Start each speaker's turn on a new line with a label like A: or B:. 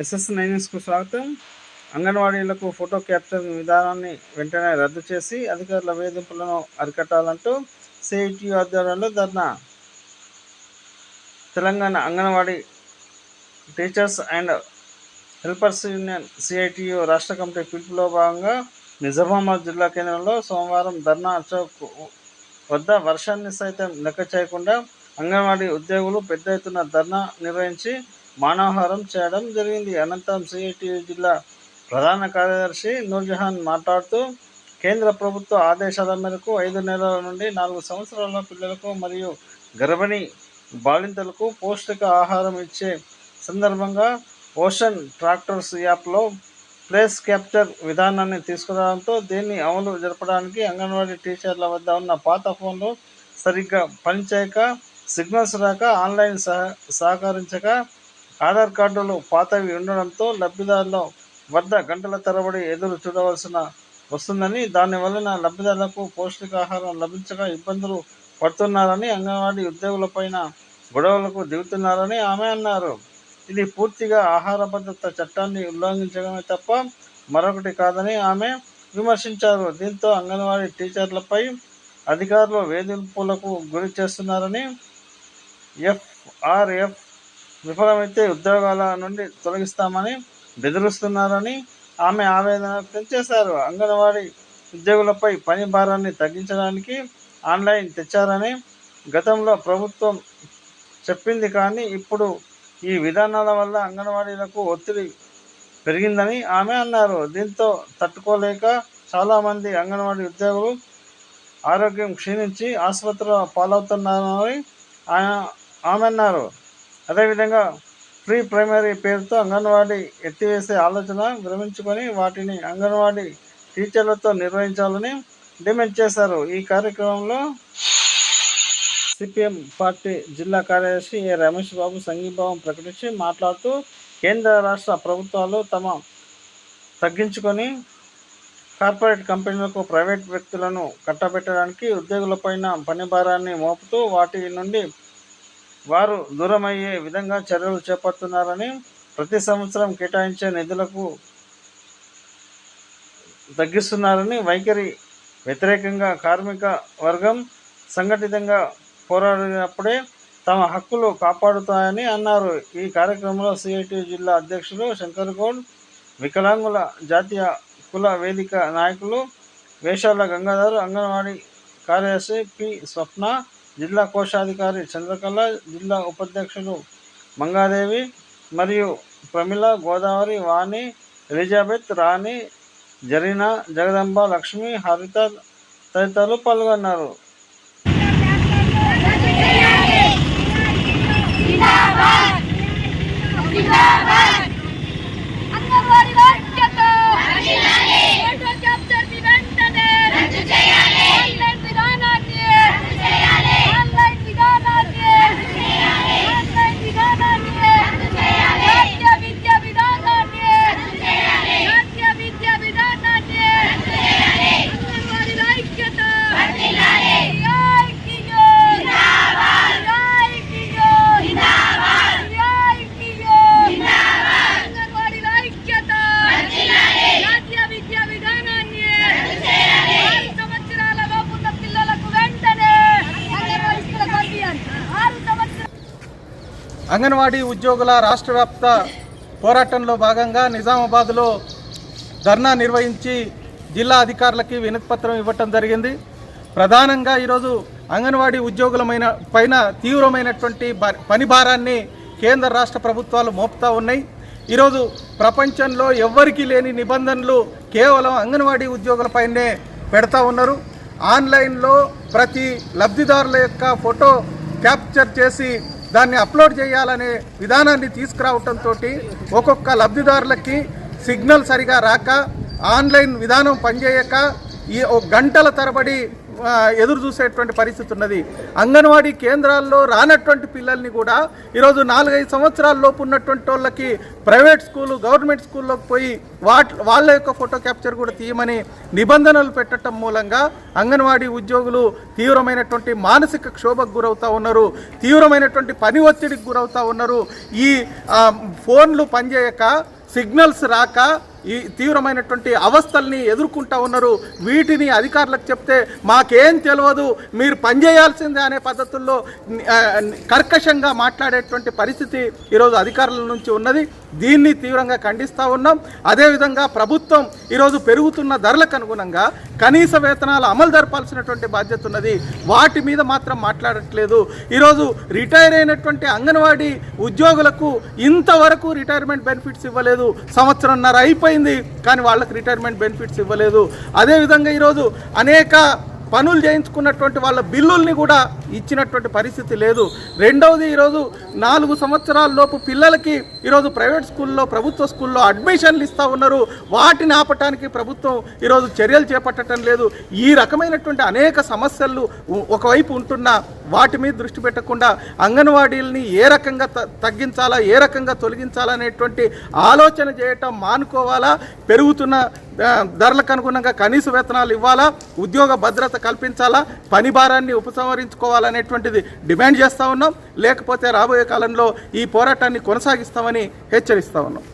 A: SS నైన్స్కు స్వాగతం. అంగన్వాడీలకు photo capture విధానాన్ని వెంటనే రద్దు చేసి అధికారుల వేధింపులను అరికట్టాలంటూ సిఐటి ఆధ్వర్యంలో ధర్నా. Telangana anganwadi teachers and helpers union CITU రాష్ట్ర కమిటీ పిలుపులో భాగంగా నిజామాబాద్ జిల్లా కేంద్రంలో సోమవారం ధర్నా చౌక్ వద్ద వర్షాన్ని సైతం లెక్క చేయకుండా అంగన్వాడీ ఉద్యోగులు పెద్ద ఎత్తున ధర్నా నిర్వహించి మానవహారం చేయడం జరిగింది. అనంతరం సిఐటి జిల్లా ప్రధాన కార్యదర్శి నూర్జహాన్ మాట్లాడుతూ కేంద్ర ప్రభుత్వ ఆదేశాల మేరకు ఐదు నెలల నుండి నాలుగు సంవత్సరాల పిల్లలకు మరియు గర్భిణీ బాలింతలకు పౌష్టిక ఆహారం ఇచ్చే సందర్భంగా ఓషన్ ట్రాక్టర్స్ యాప్లో ప్లేస్ క్యాప్చర్ విధానాన్ని తీసుకురావడంతో దీన్ని అమలు జరపడానికి అంగన్వాడీ టీచర్ల వద్ద ఉన్న పాత ఫోన్లు సరిగ్గా పనిచేయక సిగ్నల్స్ రాక ఆన్లైన్ సహ సహకరించక ఆధార్ కార్డులు పాతవి ఉండడంతో లబ్ధిదారుల వద్ద గంటల తరబడి ఎదురు చూడవలసిన వస్తుందని దాని వలన లబ్ధిదారులకు పౌష్టికాహారం లభించక ఇబ్బందులు పడుతున్నారని అంగన్వాడీ ఉద్యోగులపైన గొడవలకు దిగుతున్నారని ఆమె అన్నారు. ఇది పూర్తిగా ఆహార భద్రత చట్టాన్ని ఉల్లంఘించడమే తప్ప మరొకటి కాదని ఆమె విమర్శించారు. దీంతో అంగన్వాడీ టీచర్లపై అధికారులు వేధింపులకు గురి చేస్తున్నారని ఎఫ్ఆర్ఎఫ్ విఫలమైతే ఉద్యోగాల నుండి తొలగిస్తామని బెదిరిస్తున్నారని ఆమె ఆవేదన వ్యక్తం చేశారు అంగన్వాడీ ఉద్యోగులపై పని భారాన్ని తగ్గించడానికి ఆన్లైన్ తెచ్చారని గతంలో ప్రభుత్వం చెప్పింది కానీ ఇప్పుడు ఈ విధానాల వల్ల అంగన్వాడీలకు ఒత్తిడి పెరిగిందని ఆమె అన్నారు. దీంతో తట్టుకోలేక చాలామంది అంగన్వాడీ ఉద్యోగులు ఆరోగ్యం క్షీణించి ఆసుపత్రిలో పాలవుతున్నారని ఆయన- ఆమె అన్నారు. అదేవిధంగా ప్రీ ప్రైమరీ పేరుతో అంగన్వాడీ ఎత్తివేసే ఆలోచన విరమించుకొని వాటిని అంగన్వాడీ టీచర్లతో నిర్వహించాలని డిమాండ్ చేశారు. ఈ కార్యక్రమంలో సిపిఎం పార్టీ జిల్లా కార్యదర్శి ఏ రమేష్ బాబు సంఘీభావం ప్రకటించి మాట్లాడుతూ కేంద్ర రాష్ట్ర ప్రభుత్వాలు తమ తగ్గించుకొని కార్పొరేట్ కంపెనీలకు ప్రైవేట్ వ్యక్తులను కట్టబెట్టడానికి ఉద్యోగులపైన పని భారాన్ని మోపుతూ వాటి నుండి వారు దూరమయ్యే విధంగా చర్యలు చేపడుతున్నారని ప్రతి సంవత్సరం కేటాయించే నిధులకు తగ్గిస్తున్నారని వైఖరి వ్యతిరేకంగా కార్మిక వర్గం సంఘటితంగా పోరాడినప్పుడే తమ హక్కులు కాపాడుతాయని అన్నారు. ఈ కార్యక్రమంలో సిఐటి జిల్లా అధ్యక్షులు శంకర్ గౌడ్ వికలాంగుల జాతీయ కుల వేదిక నాయకులు వేషాల గంగాధర్ అంగన్వాడీ కార్యదర్శి పి స్వప్న జిల్లా కోశాధికారి చంద్రకళ జిల్లా ఉపాధ్యక్షులు మంగాదేవి మరియు ప్రమిళ గోదావరి వాణి ఎలిజాబెత్ రాణి జరీనా జగదంబ లక్ష్మి హరిత తదితరులు పాల్గొన్నారు
B: అంగన్వాడీ ఐక్యత ఫోటో క్యాప్చర్ని వెంటనే ఆన్లైన్ విధానాన్ని ఆన్లైన్ విధానాన్ని ఆన్లైన్ విధానాన్ని జాతీయ విద్యా విధానాన్ని జాతీయ విద్యా విధానాన్ని అంగన్వాడీ ఐక్యత ఐక్యో ఐక్యో ఐక్యో అంగన్వాడీ ఐక్యత జాతీయ విద్యా విధానాన్ని ఆరు సంవత్సరాల లోపు ఉన్న పిల్లలకు వెంటనే అంగన్వాడీ స్కూల్ పంపించాలి ఆరు సంవత్సరాల
C: అంగన్వాడీ ఉద్యోగుల రాష్ట్ర వ్యాప్త పోరాటంలో భాగంగా నిజామాబాద్లో ధర్నా నిర్వహించి జిల్లా అధికారులకి వినతిపత్రం ఇవ్వటం జరిగింది. ప్రధానంగా ఈరోజు అంగన్వాడీ ఉద్యోగులమైన పైన తీవ్రమైనటువంటి భా- పని భారాన్ని కేంద్ర రాష్ట్ర ప్రభుత్వాలు మోపుతా ఉన్నాయి. ఈరోజు ప్రపంచంలో ఎవ్వరికీ లేని నిబంధనలు కేవలం అంగన్వాడీ ఉద్యోగులపైనే పెడతా ఉన్నారు. ఆన్లైన్లో ప్రతి లబ్ధిదారుల యొక్క ఫోటో క్యాప్చర్ చేసి దాన్ని అప్లోడ్ చేయాలనే విధానాన్ని తీసుకురావడంతో ఒక్కొక్క లబ్ధిదారులకి సిగ్నల్ సరిగా రాక ఆన్లైన్ విధానం పనిచేయక ఈ ఒక గంటల తరబడి ఎదురు చూసేటువంటి పరిస్థితి ఉన్నది. అంగన్వాడీ కేంద్రాల్లో రానటువంటి పిల్లల్ని కూడా ఈరోజు నాలుగైదు సంవత్సరాల లోపు ఉన్నటువంటి వాళ్ళకి ప్రైవేట్ స్కూలు గవర్నమెంట్ స్కూల్లోకి పోయి వాట్ వాళ్ళ యొక్క ఫోటో క్యాప్చర్ కూడా తీయమని నిబంధనలు పెట్టడం మూలంగా అంగన్వాడీ ఉద్యోగులు తీవ్రమైనటువంటి మానసిక క్షోభకు గురవుతూ ఉన్నారు. తీవ్రమైనటువంటి పని ఒత్తిడికి గురవుతూ ఉన్నారు. ఈ ఫోన్లు పనిచేయక సిగ్నల్స్ రాక ఈ తీవ్రమైనటువంటి అవస్థల్ని ఎదుర్కొంటా ఉన్నారు. వీటిని అధికారులకు చెప్తే మాకేం తెలియదు మీరు పనిచేయాల్సిందే అనే పద్ధతుల్లో కర్కశంగా మాట్లాడేటువంటి పరిస్థితి ఈరోజు అధికారుల నుంచి ఉన్నది. దీన్ని తీవ్రంగా ఖండిస్తూ ఉన్నాం. అదేవిధంగా ప్రభుత్వం ఈరోజు పెరుగుతున్న ధరలకు అనుగుణంగా కనీస వేతనాలు అమలు జరపాల్సినటువంటి బాధ్యత ఉన్నది. వాటి మీద మాత్రం మాట్లాడట్లేదు. ఈరోజు రిటైర్ అయినటువంటి అంగన్వాడీ ఉద్యోగులకు ఇంతవరకు రిటైర్మెంట్ బెనిఫిట్స్ ఇవ్వలేదు. సంవత్సరంన్నర అయిపోయింది కానీ వాళ్ళకి రిటైర్మెంట్ బెనిఫిట్స్ ఇవ్వలేదు. అదేవిధంగా ఈరోజు అనేక పనులు చేయించుకున్నటువంటి వాళ్ళ బిల్లుల్ని కూడా ఇచ్చినటువంటి పరిస్థితి లేదు. రెండవది ఈరోజు నాలుగు సంవత్సరాల లోపు పిల్లలకి ఈరోజు ప్రైవేట్ స్కూల్లో ప్రభుత్వ స్కూల్లో అడ్మిషన్లు ఇస్తూ ఉన్నారు. వాటిని ఆపటానికి ప్రభుత్వం ఈరోజు చర్యలు చేపట్టడం లేదు. ఈ రకమైనటువంటి అనేక సమస్యలు ఒకవైపు ఉంటున్నా వాటి మీద దృష్టి పెట్టకుండా అంగన్వాడీలని ఏ రకంగా తగ్గించాలా ఏ రకంగా తొలగించాలా అనేటువంటి ఆలోచన చేయటం మానుకోవాలా? పెరుగుతున్న ధరలకు అనుగుణంగా కనీస వేతనాలు ఇవ్వాలా? ఉద్యోగ భద్రత కల్పించాలా? పని భారాన్ని ఉపసంహరించుకోవాలనేటువంటిది డిమాండ్ చేస్తూ ఉన్నాం. లేకపోతే రాబోయే కాలంలో ఈ పోరాటాన్ని కొనసాగిస్తామని హెచ్చరిస్తూ ఉన్నాం.